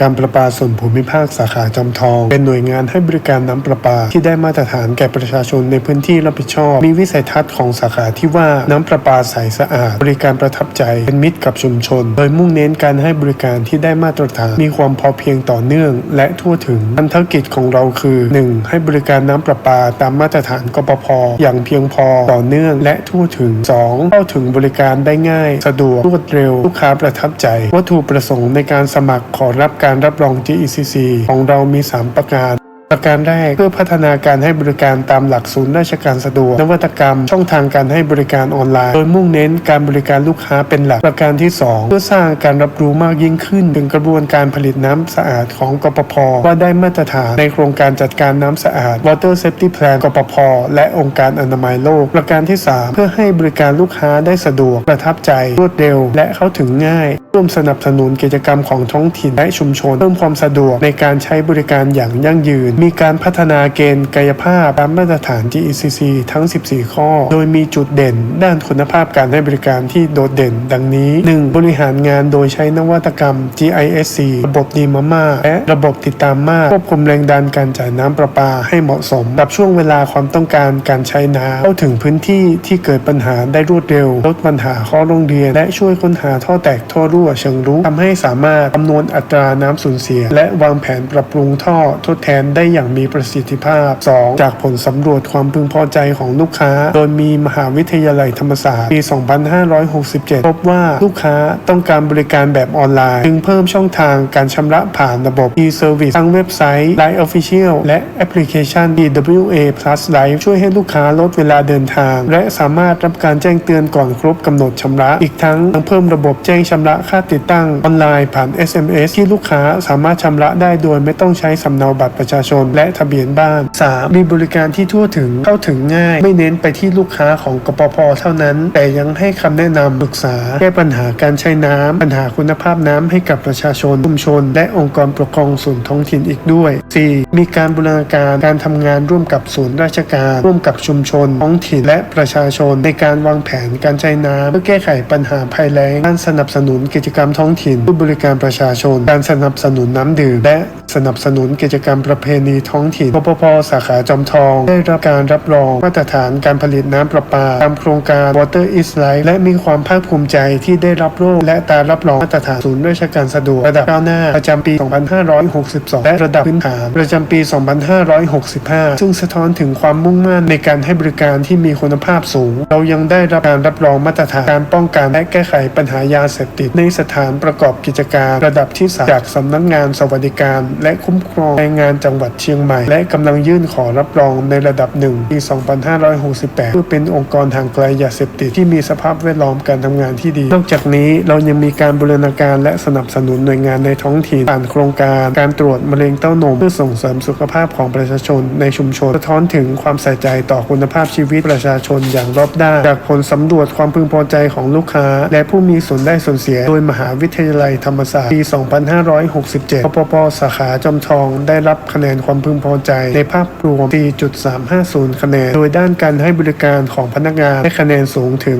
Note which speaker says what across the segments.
Speaker 1: การประปาส่วนภูมิภาคสาขาจอมทอง เป็นหน่วยงานให้บริการน้ำประปา ที่ได้มาตรฐานแก่ประชาชนในพื้นที่รับผิดชอบ มีวิสัยทัศน์ของสาขาที่ว่าน้ำประปาใสสะอาด บริการประทับใจเป็นมิตรกับชุมชน โดยมุ่งเน้นการให้บริการที่ได้มาตรฐาน มีความพอเพียงต่อเนื่อง และทั่วถึงพันธกิจของเราคือ 1. ให้บริการน้ำประปาตามมาตรฐานกปพอย่างเพียงพอต่อเนื่อง และทั่วถึง 2. เข้าถึงบริการได้ง่าย สะดวกรวดเร็ว ลูกค้าประทับใจ วัตถุประสงค์ในการสมัครขอรับการรับรอง GECC ของเรามี 3 ประการประการแรกเพื่อพัฒนาการให้บริการตามหลักศูนย์ราชการสะดวกนวัตกรรม ช่องทางการให้บริการออนไลน์ โดยมุ่งเน้นการบริการลูกค้าเป็นหลักประการที่ 2 เพื่อสร้างการรับรู้มากยิ่งขึ้น ถึงกระบวนการผลิตน้ำสะอาดของกปพว่าได้มาตรฐานในโครงการจัดการน้ำสะอาด Water Safety Plan กปพและองค์การอนามัยโลก ประการที่ 3 เพื่อให้บริการลูกค้าได้สะดวกประทับใจรวดเร็ว และเข้าถึงง่ายร่วมสนับสนุนกิจกรรมของท้องถิ่นและชุมชน เพิ่มความสะดวกในการใช้บริการอย่างยั่งยืน มีการพัฒนาเกณฑ์กายภาพตามมาตรฐาน GECC ทั้ง 14 ข้อ โดยมีจุดเด่น ด้านคุณภาพการให้บริการที่โดดเด่น ดังนี้ 1. บริหารงานโดยใช้นวัตกรรม GISC ระบบดีมาม่าและระบบติดตามมากควบคุมแรงดันการจ่ายน้ำประปาให้เหมาะสม กับช่วงเวลาความต้องการการใช้น้ำเข้าถึงพื้นที่ที่เกิดปัญหาได้รวดเร็ว ลดปัญหาข้อโรงเรียน และช่วยค้นหาท่อแตกท่อรั่วเชิงรุกทำให้สามารถคำนวณอัตราน้ำสูญเสีย และวางแผนปรับปรุงท่อทดแทนได้อย่างมีประสิทธิภาพ 2. จากผลสำรวจความพึงพอใจของลูกค้า โดยมีมหาวิทยาลัยธรรมศาสตร์ปี 2567 พบว่าลูกค้าต้องการบริการแบบออนไลน์ จึงเพิ่มช่องทางการชำระผ่านระบบ e-service ทั้งเว็บไซต์ Line Official และแอปพลิเคชัน DWA Plus Live ช่วยให้ลูกค้าลดเวลาเดินทาง และสามารถรับการแจ้งเตือนก่อนครบกำหนดชำระ อีกทั้งยังเพิ่มระบบแจ้งชำระค่าติดตั้งออนไลน์ผ่าน SMS ที่ลูกค้าสามารถชำระได้โดยไม่ต้องใช้สำเนาบัตรประชาชน และทะเบียนบ้าน 3. มีบริการที่ทั่วถึงเข้าถึงง่าย ไม่เน้นไปที่ลูกค้าของกปพเท่านั้น แต่ยังให้คำแนะนำปรึกษา แก้ปัญหาการใช้น้ำปัญหาคุณภาพน้ำให้กับประชาชนชุมชน และองค์กรปกครองส่วนท้องถิ่นอีกด้วย 4. มีการบูรณาการการทำงานร่วมกับศูนย์ราชการ ร่วมกับชุมชน ท้องถิ่นและประชาชน ในการวางแผนการใช้น้ำเพื่อแก้ไขปัญหาภัยแล้งการสนับสนุนกิจกรรมท้องถิ่นผู้บริการประชาชน การสนับสนุนน้ำดื่มและสนับสนุนกิจกรรมประเพณีท้องถิ่นปปพสาขาจอมทอง ได้รับการรับรองมาตรฐานการผลิตน้ำประปา ตามโครงการ Water is Life และมีความภาคภูมิใจที่ได้รับโล่และตารับรองมาตรฐานศูนย์ราชการสะดวกระดับก้าวหน้าประจำปี 2562 และระดับพื้นฐานประจำปี 2565 ซึ่งสะท้อนถึงความมุ่งมั่นในการให้บริการที่มีคุณภาพสูง เรายังได้รับการรับรองมาตรฐานการป้องกันและแก้ไขปัญหายาเสพติดในสถานประกอบกิจการระดับที่ 3 จากสำนักงานสวัสดิการ และคุ้มครองแรงงานจังหวัดเชียงใหม่ และกำลังยื่นขอรับรองในระดับหนึ่งปี 2568 เพื่อเป็นองค์กรทางไกลยาเสพติดที่มีสภาพแวดล้อมการทำงานที่ดี นอกจากนี้เรายังมีการบูรณาการและสนับสนุนหน่วยงานในท้องถิ่นผ่านโครงการการตรวจมะเร็งเต้านมเพื่อส่งเสริมสุขภาพของประชาชนในชุมชนสะท้อนถึงความใส่ใจต่อคุณภาพชีวิตประชาชนอย่างรอบด้านจากผลสำรวจความพึงพอใจของลูกค้า และผู้มีส่วนได้ส่วนเสียโดยมหาวิทยาลัยธรรมศาสตร์ปี 2567 ปปป สาขาจอมทอง ได้รับคะแนนความพึงพอใจในภาพรวม 4.350 คะแนน โดยด้านการให้บริการของพนักงานได้คะแนนสูงถึง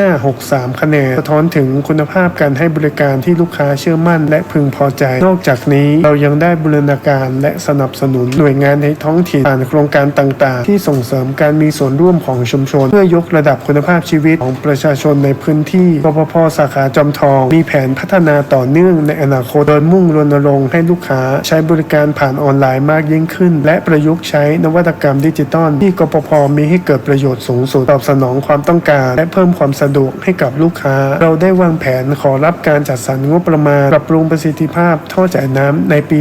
Speaker 1: 4.563 คะแนน สะท้อนถึงคุณภาพการให้บริการที่ลูกค้าเชื่อมั่น และพึงพอใจ นอกจากนี้เรายังได้บูรณาการและสนับสนุนหน่วยงานในท้องถิ่นผ่านโครงการต่างๆ ที่ส่งเสริมการมีส่วนร่วมของชุมชน เพื่อยกระดับคุณภาพชีวิตของประชาชนในพื้นที่ปปพสาขาจอมทองมีแผนพัฒนาต่อเนื่องในอนาคต โดยมุ่งรณรงค์ให้ลูกค้าใช้บริการผ่านออนไลน์มากยิ่งขึ้น และประยุกต์ใช้นวัตกรรมดิจิตอลที่กปพมีให้เกิดประโยชน์สูงสุดตอบสนองความต้องการ และเพิ่มความสะดวกให้กับลูกค้า เราได้วางแผนขอรับการจัดสรรงบประมาณ ปรับปรุงประสิทธิภาพ ท่อจ่ายน้ำในปี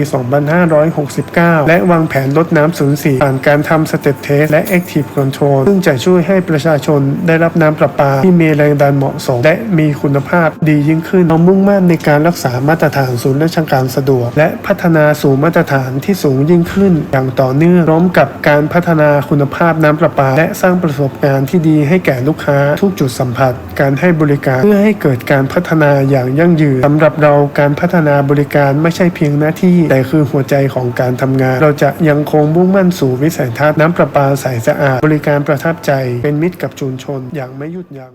Speaker 1: 2569 และวางแผนลดน้ำสูญเสียผ่านการทำสเต็ปเทสและ Active Control ซึ่งจะช่วยให้ประชาชนได้รับน้ำประปาที่มีแรงดันเหมาะสม และมีคุณภาพดียิ่งขึ้นเรามุ่งมั่นในการรักษามาตรฐานศูนย์ราชการสะดวก และพัฒนาสู่มาตรฐานที่สูงยิ่งขึ้น อย่างต่อเนื่องพร้อมกับการพัฒนาคุณภาพน้ำประปา และสร้างประสบการณ์ที่ดีให้แก่ลูกค้าทุกจุดสัมผัส การให้บริการเพื่อให้เกิดการพัฒนาอย่างยั่งยืนสำหรับเราการพัฒนาบริการไม่ใช่เพียงหน้าที่ แต่คือหัวใจของการทำงาน เราจะยังคงมุ่งมั่นสู่วิสัยทัศน์น้ำประปาใสสะอาด บริการประทับใจเป็นมิตรกับชุมชนอย่างไม่หยุดยัง้ง